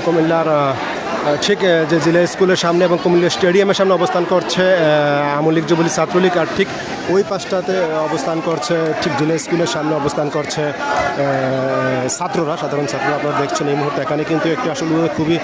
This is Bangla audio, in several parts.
কুমিল্লার আহ, ঠিক যে জেলা স্কুলের সামনে এবং কুমিল্লা স্টেডিয়ামের সামনে অবস্থান করছে আওয়ামী লীগ, যুবলীগ, ছাত্রলীগ আর ঠিক ওই পাশটাতে অবস্থান করছে, ঠিক জেলা স্কুলের সামনে অবস্থান করছে ছাত্ররা, সাধারণ ছাত্ররা। আপনারা দেখছেন এই মুহূর্তে এখানে কিন্তু একটি আসলে খুবই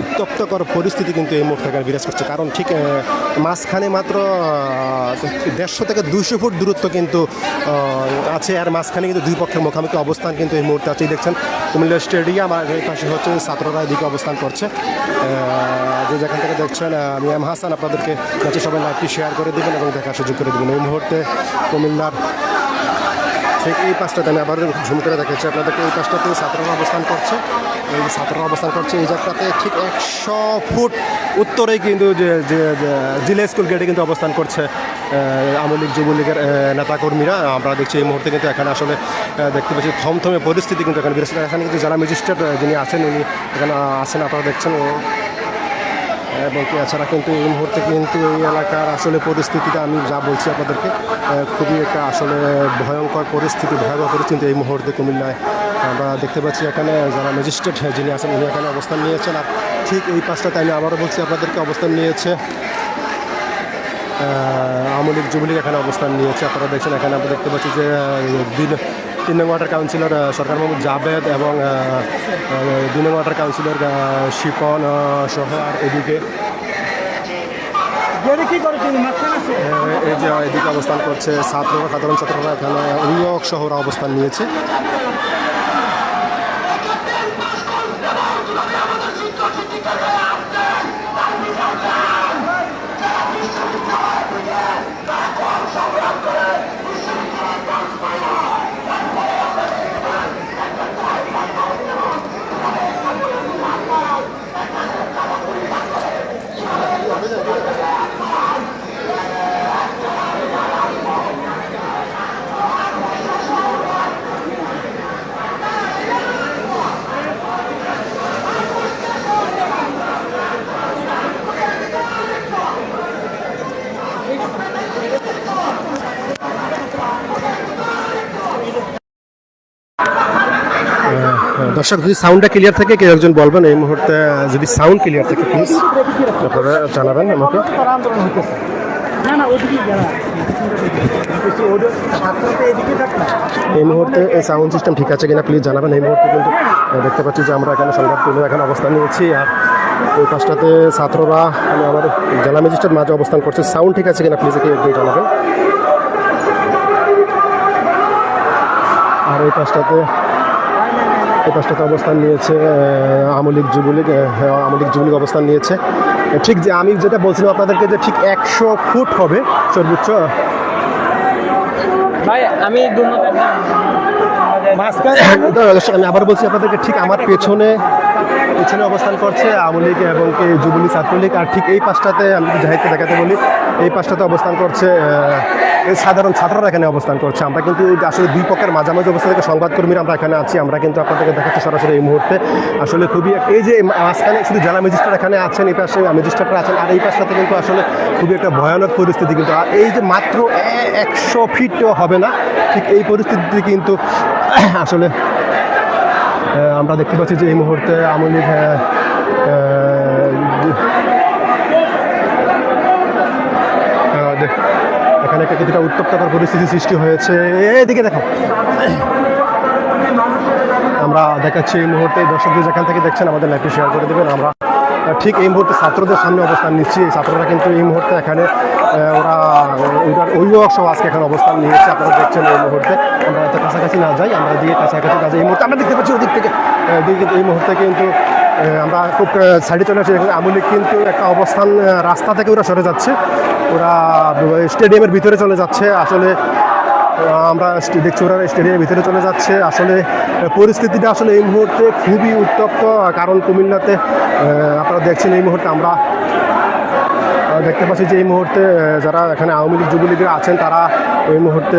উত্তপ্তকর পরিস্থিতি কিন্তু এই মুহূর্তে এখানে বিরাজ করছে। কারণ ঠিক মাঝখানে মাত্র দেড়শো থেকে দুইশো ফুট দূরত্ব কিন্তু আছে আর মাঝখানে কিন্তু দুই পক্ষের মুখোমুখি অবস্থান কিন্তু এই মুহূর্তে আছে। দেখছেন কুমিল্লা স্টেডিয়াম আর এই পাশে হচ্ছে ছাত্ররা এদিকে অবস্থান করছে। যে যেখান থেকে দেখছেন আমি এম হাসান, আপনাদেরকে কাছে সবাই লাইভটি শেয়ার করে দেবেন এবং দেখার সুযোগ করে দেবেন। এই মুহূর্তে কুমিল্লার ঠিক এই পাশটাতে আমি আবার ঝুম করে দেখাচ্ছি। আপনাদেরকে এই পাশটাতে ছাত্ররা অবস্থান করছে। এই ছাত্ররা অবস্থান করছে, এই জায়গাটাতে ঠিক একশো ফুট উত্তরে কিন্তু যে যে স্কুল গেটে কিন্তু অবস্থান করছে আওয়ামী লীগ যুবলীগের নেতাকর্মীরা, আমরা দেখছি এই মুহূর্তে কিন্তু এখানে আসলে দেখতে পাচ্ছি থমথমে পরিস্থিতি কিন্তু এখানে বিরাজ এখানে কিন্তু যারা ম্যাজিস্ট্রেট যিনি আছেন, উনি এখানে আছেন, আপনারা দেখছেন, ও- এবং এছাড়া কিন্তু এই মুহূর্তে কিন্তু এই এলাকার আসলে পরিস্থিতিটা আমি যা বলছি আপনাদেরকে খুবই একটা আসলে ভয়ঙ্কর পরিস্থিতি, ভয়াবহ পরিস্থিতি এই মুহূর্তে কুমিল্লায়। আমরা দেখতে পাচ্ছি এখানে যারা ম্যাজিস্ট্রেট, যিনি আছেন, উনি এখানে অবস্থান নিয়েছেন, আর ঠিক এই পাশটাতে আমি আবারও বলছি, আপনাদেরকে অবস্থান নিয়েছে আওয়ামী লীগ যুবলীগ এখানে অবস্থান নিয়েছে। আপনারা দেখছেন এখানে আমরা দেখতে পাচ্ছি যে দিন তিন নং ওয়াটার কাউন্সিলর সরকার মোহাম্মদ জাভেদ এবং দুই নং ওয়াটার কাউন্সিলর শিপন সহ আর এদিকে এই যে এদিকে অবস্থান করছে ছাত্ররা সাধারণ ছাত্ররা এখানে অভিভাবক শহরে অবস্থান নিয়েছে। দর্শক, যদি সাউন্ডটা ক্লিয়ার থাকে, কেউ একজন বলবেন এই মুহূর্তে, যদি সাউন্ড ক্লিয়ার থাকে প্লিজ আপনারা জানাবেন আমাকে। এই মুহূর্তে এই সাউন্ড সিস্টেম ঠিক আছে কিনা প্লিজ জানাবেন। এই মুহূর্তে কিন্তু দেখতে পাচ্ছি যে আমরা এখানে সংবাদ তুলে এখানে অবস্থান নিয়েছি, আর ওই পাশটাতে ছাত্ররা মানে আমাদের জেলা ম্যাজিস্ট্রেট মাঝে অবস্থান করছে। সাউন্ড ঠিক আছে কিনা প্লিজ একজন জানাবেন। আর এই পাশটাতে এই পাশটাতে অবস্থান নিয়েছে আওয়ামী লীগ যুবলীগ আহ, আওয়ামী লীগ যুবলীগ অবস্থান নিয়েছে। ঠিক যে আমি যেটা বলছিলাম আপনাদেরকে যে ঠিক একশো ফুট হবে সর্বোচ্চ। ভাই আমি আমি আবার বলছি আপনাদেরকে ঠিক আমার পেছনে পেছনে অবস্থান করছে আওয়ামী লীগ এবং কি যুবলীগ ছাত্রলীগ আর ঠিক এই পাশটাতে আমি জাহিদকে দেখাতে বলি। এই পাশটাতে অবস্থান করছে এই সাধারণ ছাত্ররা এখানে অবস্থান করছে। আমরা কিন্তু আসলে দুই পক্ষের মাঝামাঝি অবস্থা থেকে সংবাদকর্মীরা আমরা এখানে আছি, আমরা কিন্তু আপনাদেরকে দেখাচ্ছি সরাসরি এই মুহূর্তে। আসলে খুবই এই যে মাঝখানে শুধু জেলা ম্যাজিস্ট্রেট এখানে আছেন, এই পাশে ম্যাজিস্ট্রেটরা আছেন, আর এই পাশটাতে কিন্তু আসলে খুবই একটা ভয়ানক পরিস্থিতি কিন্তু। আর এই যে মাত্র একশো ফিট হবে না, ঠিক এই পরিস্থিতিতে কিন্তু আসলে আমরা দেখতে পাচ্ছি যে এই মুহূর্তে আওয়ামী লীগ এখানে একটা কিছুটা উত্তপ্তকর পরিস্থিতি সৃষ্টি হয়েছে। এদিকে দেখো। আমরা দেখাচ্ছি এই মুহূর্তে দর্শকদের যেখান থেকে দেখছেন আমাদের লাইভটি শেয়ার করে দেবেন। আমরা ঠিক এই মুহূর্তে ছাত্রদের সামনে অবস্থান নিচ্ছি। এই ছাত্ররা কিন্তু এই মুহূর্তে এখানে ওরা ওইটার অভিভাবক সহ আজকে এখানে অবস্থান নিয়েছে। আপনারা দেখছেন এই মুহূর্তে। আমরা এত কাছাকাছি না যাই, আমরা দিয়ে কাছাকাছি না যাই এই মুহূর্তে আমরা দেখতে পাচ্ছি ওদিক থেকে এই মুহূর্তে কিন্তু আমরা খুব সাইডে চলে এখানে আমুলিক কিন্তু একটা অবস্থান রাস্তা থেকে ওরা সরে যাচ্ছে। ওরা স্টেডিয়ামের ভিতরে চলে যাচ্ছে। আসলে আমরা দেখছি ওরা স্টেডিয়ামের ভিতরে চলে যাচ্ছে। আসলে পরিস্থিতিটা আসলে এই মুহূর্তে খুবই উত্তপ্ত। কারণ কুমিল্লাতে আপনারা দেখছেন এই মুহূর্তে আমরা দেখতে পাচ্ছি যে এই মুহূর্তে যারা এখানে আওয়ামী লীগ যুবলীগের আছেন, তারা এই মুহূর্তে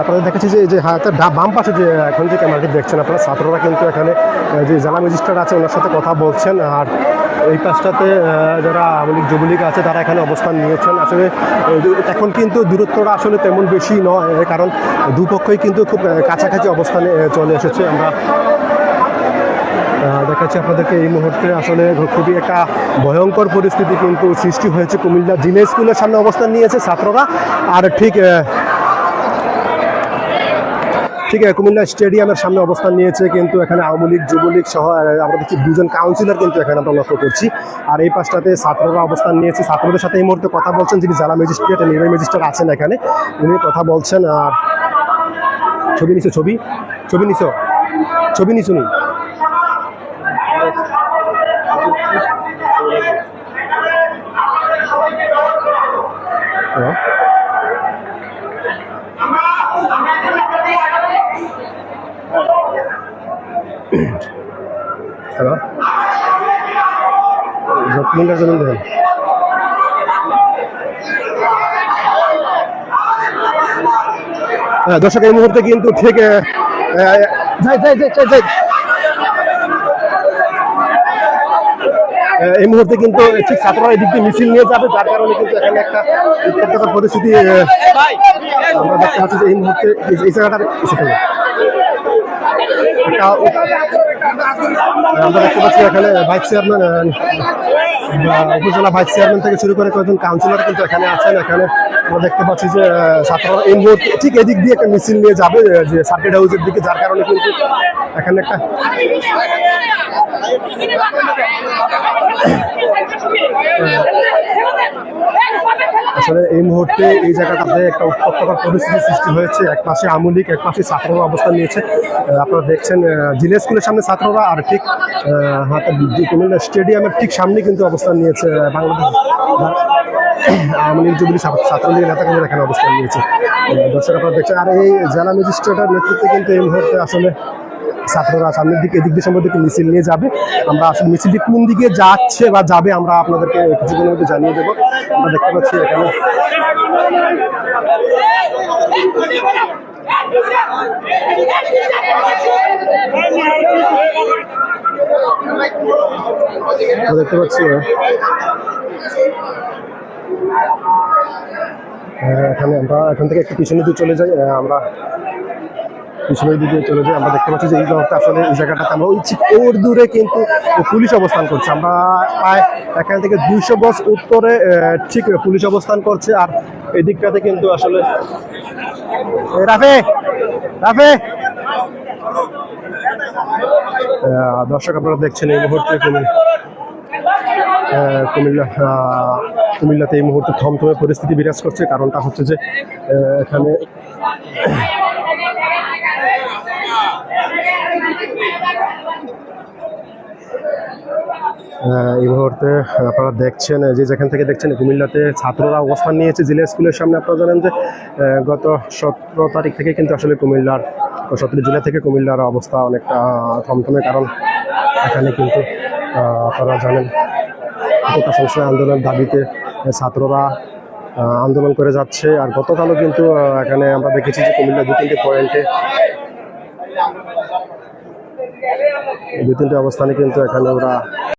আপনাদের দেখাচ্ছি যে যে হাতের ডা- বাম পাশে যে এখন যে ক্যামেরাটি দেখছেন, আপনারা ছাত্ররা কিন্তু এখানে যে জেলা ম্যাজিস্ট্রেট আছে, ওনার সাথে কথা বলছেন। আর এই পাশটাতে যারা আওয়ামী লীগ যুবলীগ আছে, তারা এখানে অবস্থান নিয়েছেন। আসলে এখন কিন্তু দূরত্বটা আসলে তেমন বেশি নয় কারণ দুপক্ষই কিন্তু খুব কাছাকাছি অবস্থানে চলে এসেছে। আমরা দেখাচ্ছি আপনাদেরকে এই মুহূর্তে আসলে খুবই একটা ভয়ঙ্কর পরিস্থিতি কিন্তু সৃষ্টি হয়েছে। কুমিল্লা জিলে স্কুলের সামনে অবস্থান নিয়েছে ছাত্ররা। আর ঠিক ঠিক আছে, কুমিল্লা স্টেডিয়ামের সামনে অবস্থান নিয়েছে কিন্তু এখানে আওয়ামী লীগ, যুবলীগ সহ আমরা দেখছি দুজন কাউন্সিলর কিন্তু এখানে আমরা লক্ষ্য করছি। আর এই পাশটাতে ছাত্ররা অবস্থান নিয়েছে। ছাত্রদের সাথে এই মুহূর্তে কথা বলছেন যিনি জেলা ম্যাজিস্ট্রেট নির্বাহী ম্যাজিস্ট্রেট আছেন এখানে। উনি কথা বলছেন, আর ছবি নিছো ছবি? ছবি নিছো? ছবি নিছো নি? হ্যালো মিনিটের জন্য দেখেন হ্যাঁ, দর্শক এই মুহূর্তে কিন্তু ঠিক যাই যাই যাই যাই যাই। এই মুহূর্তে কিন্তু ঠিক ছাত্ররা এই দিক দিয়ে মিছিল নিয়ে যাবে যার কারণে কিন্তু এখানে একটা উত্তপ্ততার পরিস্থিতি আমরা দেখতে পাচ্ছি যে এই মুহূর্তে এই- জায়গাটা একটা আমরা দেখতে পাচ্ছি এখানে উপজেলা ভাইস চেয়ারম্যান থেকে শুরু করে কয়েকজন কাউন্সিলর কিন্তু এখানে আছেন। এখানে আমরা দেখতে পাচ্ছি যে ছাত্ররা এই মুহূর্তে ঠিক এদিক দিয়ে একটা মিছিল নিয়ে যাবে যে সার্কিট হাউসের দিকে, যার কারণে কিন্তু এখানে একটা আসলে এই মুহূর্তে এই জায়গাটাতে একটা উত্তপ্তকর পরিস্থিতি সৃষ্টি হয়েছে। এক পাশে আমুলিক, এক পাশে ছাত্ররা অবস্থান নিয়েছে। আপনারা দেখছেন জিলা স্কুলের সামনে ছাত্ররা আর ঠিক কুমিল্লা স্টেডিয়ামের ঠিক সামনে কিন্তু অবস্থান নিয়েছে বাংলাদেশ আওয়ামী লীগ যুবলীগ এখানে অবস্থান নিয়েছে। দর্শক আপনারা দেখছেন, আর এই জেলা ম্যাজিস্ট্রেটের নেতৃত্বে কিন্তু এই মুহূর্তে আসলে ছাত্ররা সামনের দিকে এদিক দিয়ে সম্বন্ধে মিছিল নিয়ে যাবে। আমরা আসলে মিছিলটি কোন দিকে যাচ্ছে বা যাবে আমরা আপনাদেরকে কিছুদিনের মধ্যে জানিয়ে দেবো। আমরা দেখতে পাচ্ছি এখানে দেখতে পাচ্ছি আহ, এখানে আমরা এখান থেকে একটু পিছনে দিকে চলে যাই আমরা পিছনের দিকে চলে যাই আমরা দেখতে পাচ্ছি যে এই মুহূর্তে আসলে, এই জায়গাটাতে আমরা ওই ওর দূরে কিন্তু পুলিশ অবস্থান করছে। আমরা প্রায় এখান থেকে দুইশো গজ উত্তরে ঠিক পুলিশ অবস্থান করছে। আর এই দিকটাতে কিন্তু আসলে রাফে রাফে। দর্শক আপনারা দেখছেন এই মুহূর্তে কুমিল্লা কুমিল্লাতে এই মুহূর্তে থমথমে পরিস্থিতি বিরাজ করছে। কারণটা হচ্ছে যে এখানে এই মুহূর্তে আপনারা দেখছেন যে যেখান থেকে দেখছেন, কুমিল্লাতে ছাত্ররা অবস্থান নিয়েছে জেলা স্কুলের সামনে। আপনারা জানেন যে গত সতেরো তারিখ থেকে কিন্তু আসলে কুমিল্লার, সতেরো জেলা থেকে কুমিল্লার অবস্থা অনেকটা থমথমে, কারণ এখানে কিন্তু আপনারা জানেন কোটা সংস্কার আন্দোলনের দাবিতে ছাত্ররা আন্দোলন করে যাচ্ছে। আর গতকালও কিন্তু এখানে আমরা দেখেছি যে কুমিল্লা দু তিনটে পয়েন্টে দু তিনটে অবস্থানে কিন্তু এখানে ওরা